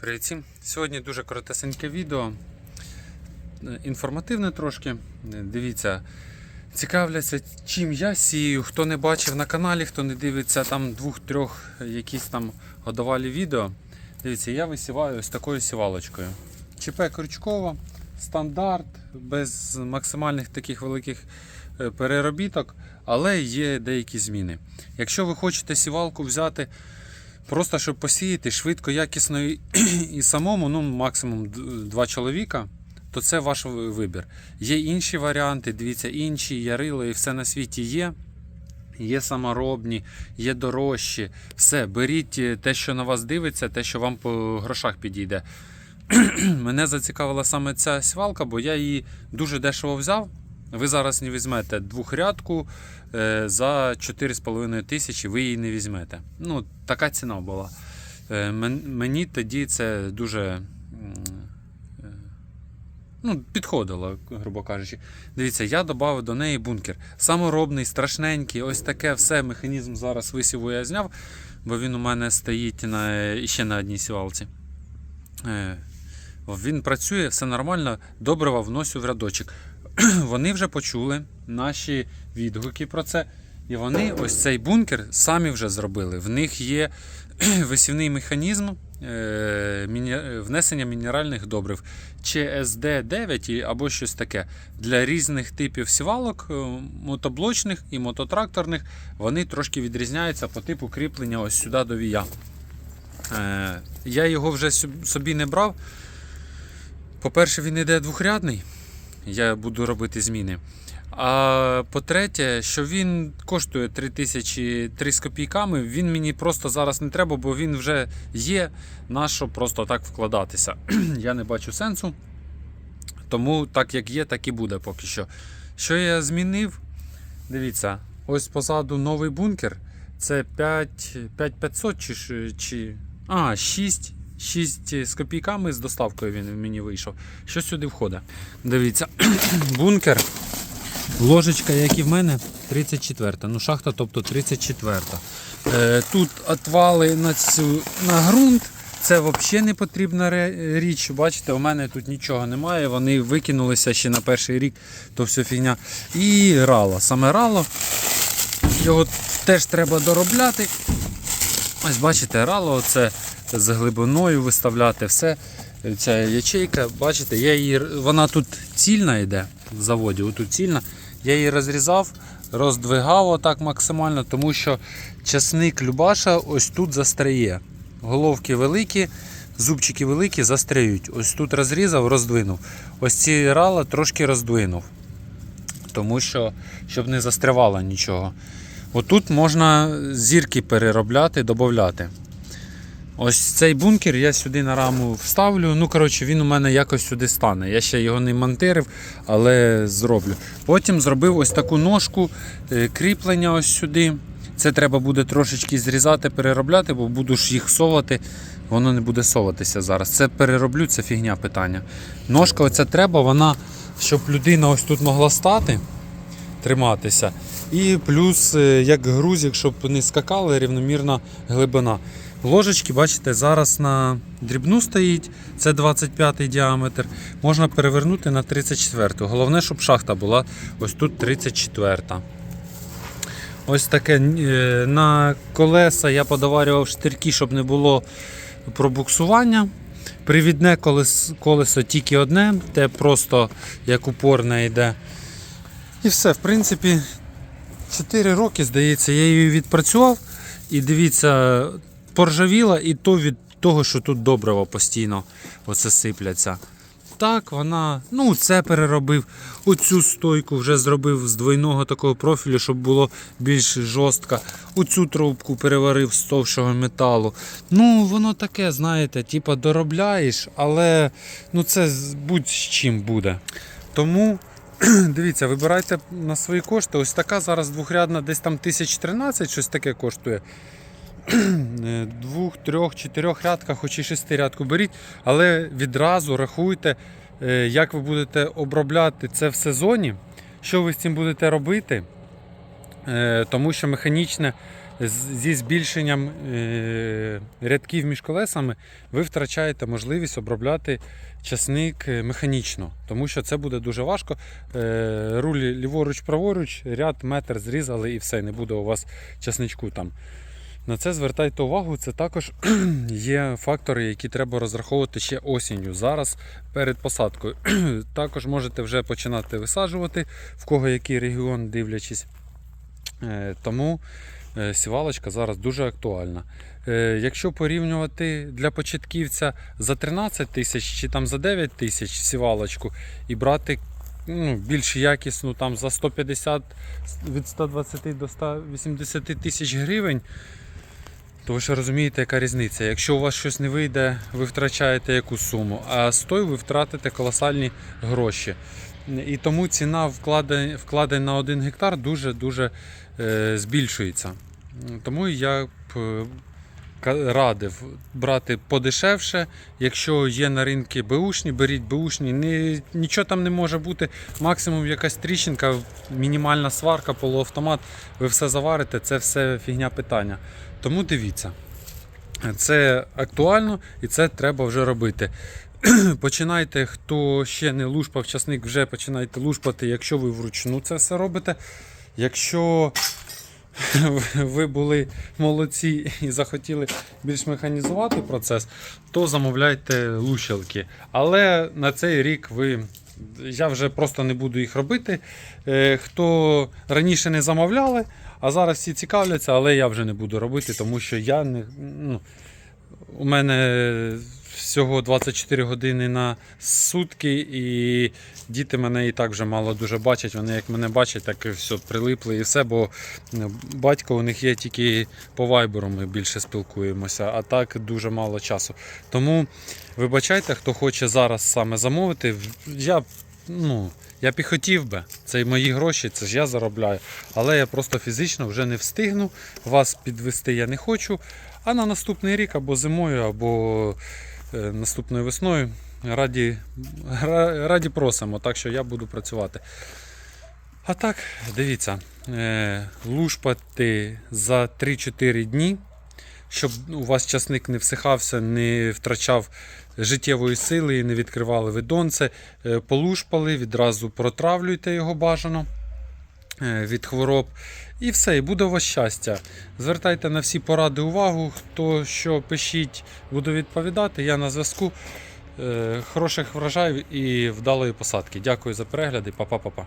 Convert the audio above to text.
Привіт! Сьогодні дуже коротесеньке відео. Інформативне трошки. Дивіться, цікавляться, чим я сію. Хто не бачив на каналі, хто не дивиться там двох-трьох якісь там годовалі відео. Дивіться, я висіваю ось такою сівалочкою. ЧП Крючкова, стандарт, без максимальних таких великих е, переробіток, але є деякі зміни. Якщо ви хочете сівалку взяти Просто щоб посіяти швидко, якісно і, самому, ну максимум два чоловіка, то це ваш вибір. Є інші варіанти, дивіться, інші ярила і все на світі є. Є саморобні, є дорожчі. Все, беріть е, те, що на вас дивиться, те, що вам по грошах підійде. Мене зацікавила саме ця свалка, бо я її дуже дешево взяв. Ви зараз не візьмете двохрядку е, за 4,5 тисячі, ви її не візьмете. Ну, така ціна була. Е, Мені тоді це дуже е, ну, підходило, грубо кажучи. Дивіться, я додав до неї бункер. Саморобний, страшненький, ось таке все. Механізм зараз висіву я зняв, бо він у мене стоїть на, ще на одній сівалці. Він працює, все нормально, добрива вносю в рядочок. Вони вже почули наші відгуки про це. І вони ось цей бункер самі вже зробили. В них є висівний механізм е, внесення мінеральних добрив ЧСД-9 або щось таке. Для різних типів сівалок, е, мотоблочних і мототракторних, вони трошки відрізняються по типу кріплення ось сюди до вія. Е, Я його вже собі не брав. По-перше, він йде двохрядний. Я буду робити зміни. А по-третє, що він коштує 3003 з копійками, він мені просто зараз не треба, бо він вже є. Нащо просто так вкладатися? Я не бачу сенсу. Тому так як є, так і буде поки що. Що я змінив? Дивіться, ось позаду новий бункер. Це 5, 5500 чи, чи. А, 6, 6 з копійками з доставкою він мені вийшов. Що сюди входить? Дивіться, бункер. Ложечка, як і в мене, 34. Ну, шахта, тобто 34. Е, тут отвали на, цю, на ґрунт. Це взагалі не потрібна річ. Бачите, у мене тут нічого немає. Вони викинулися ще на перший рік, то все фігня. І рало. Саме рало. Його теж треба доробляти. Ось бачите, рало це з глибиною виставляти все. Ця ячейка, бачите, я її, вона тут цільна йде в заводі, отут цільна. Я її розрізав, роздвигав отак максимально, тому що часник Любаша ось тут застряє. Головки великі, зубчики великі, застряють. Ось тут розрізав, роздвинув. Ось ці рала трошки роздвинув. Тому що, щоб не застрявало нічого. Отут можна зірки переробляти, додати. Ось цей бункер я сюди на раму вставлю. Ну, коротше, він у мене якось сюди стане. Я ще його не монтирив, але зроблю. Потім зробив ось таку ножку, е, кріплення ось сюди. Це треба буде трошечки зрізати, переробляти, бо буду ж їх совати. Воно не буде соватися зараз. Це перероблю, це фігня питання. Ножка оця треба, вона, щоб людина ось тут могла стати, триматися. І плюс, е, як грузик, щоб не скакали, рівномірна глибина. Ложечки, бачите, зараз на дрібну стоїть, це 25 діаметр. Можна перевернути на 34. Головне, щоб шахта була ось тут 34. Ось таке е, на колеса я подоварював штирки, щоб не було пробуксування. Привідне колес, колесо тільки одне, те просто як упорне йде. І все, в принципі, 4 роки, здається, я її відпрацював. І дивіться, поржавіла і то від того, що тут добрива постійно оце сипляться. Так, вона, ну, це переробив. Оцю стойку вже зробив з двойного такого профілю, щоб було більш жорстко. Оцю трубку переварив з товщого металу. Ну, воно таке, знаєте, типа доробляєш, але ну, це будь з чим буде. Тому Дивіться, вибирайте на свої кошти. Ось така зараз двохрядна, десь там 1013, щось таке коштує. Е, Двох, трьох, чотирьох рядках, хоч і шестирядку беріть, але відразу рахуйте, е, як ви будете обробляти це в сезоні, що ви з цим будете робити. Е, Тому що механічне зі збільшенням е, рядків між колесами ви втрачаєте можливість обробляти часник е, механічно, тому що це буде дуже важко. Рулі ліворуч-праворуч, ряд метр зрізали і все, не буде у вас часничку там. На це звертайте увагу, це також є фактори, які треба розраховувати ще осінню. Зараз перед посадкою. також можете вже починати висаджувати, в кого який регіон дивлячись. Е, Тому е, сівалочка зараз дуже актуальна. Е, Якщо порівнювати для початківця за 13 тисяч чи там за 9 тисяч сівалочку і брати ну, більш якісну там за 150 від 120 до 180 тисяч гривень, то ви ж розумієте, яка різниця. Якщо у вас щось не вийде, ви втрачаєте якусь суму, а з тою ви втратите колосальні гроші. І тому ціна вкладень, на 1 гектар дуже-дуже е, збільшується. Тому я б е, радив брати подешевше. Якщо є на ринку беушні, беріть беушні. Не, нічого там не може бути. Максимум якась тріщинка, мінімальна сварка, полуавтомат. Ви все заварите, це все фігня питання. Тому дивіться. Це актуально і це треба вже робити. Починайте, хто ще не лушпав часник, вже починайте лушпати, якщо ви вручну це все робите. Якщо ви були молодці і захотіли більш механізувати процес, то замовляйте лущалки. Але на цей рік ви. Я вже просто не буду їх робити. Е, Хто раніше не замовляли, а зараз всі цікавляться, але я вже не буду робити, тому що я не. Ну, у мене всього 24 години на сутки, і діти мене і так вже мало дуже бачать. Вони як мене бачать, так і все прилипли і все, бо ну, батько у них є тільки по вайберу, ми більше спілкуємося, а так дуже мало часу. Тому вибачайте, хто хоче зараз саме замовити. Я, ну, я б би, це і мої гроші, це ж я заробляю. Але я просто фізично вже не встигну. Вас підвести я не хочу. А на наступний рік або зимою, або е, наступною весною раді, раді просимо, так що я буду працювати. А так, дивіться, е, лушпати за 3-4 дні, щоб у вас часник не всихався, не втрачав життєвої сили і не відкривали видонце. Е, Полушпали, відразу протравлюйте його бажано е, від хвороб. І все, і буде у вас щастя. Звертайте на всі поради увагу. Хто що пишіть, буду відповідати. Я на зв'язку. Е, Хороших врожаїв і вдалої посадки. Дякую за перегляди. Па-па-па-па.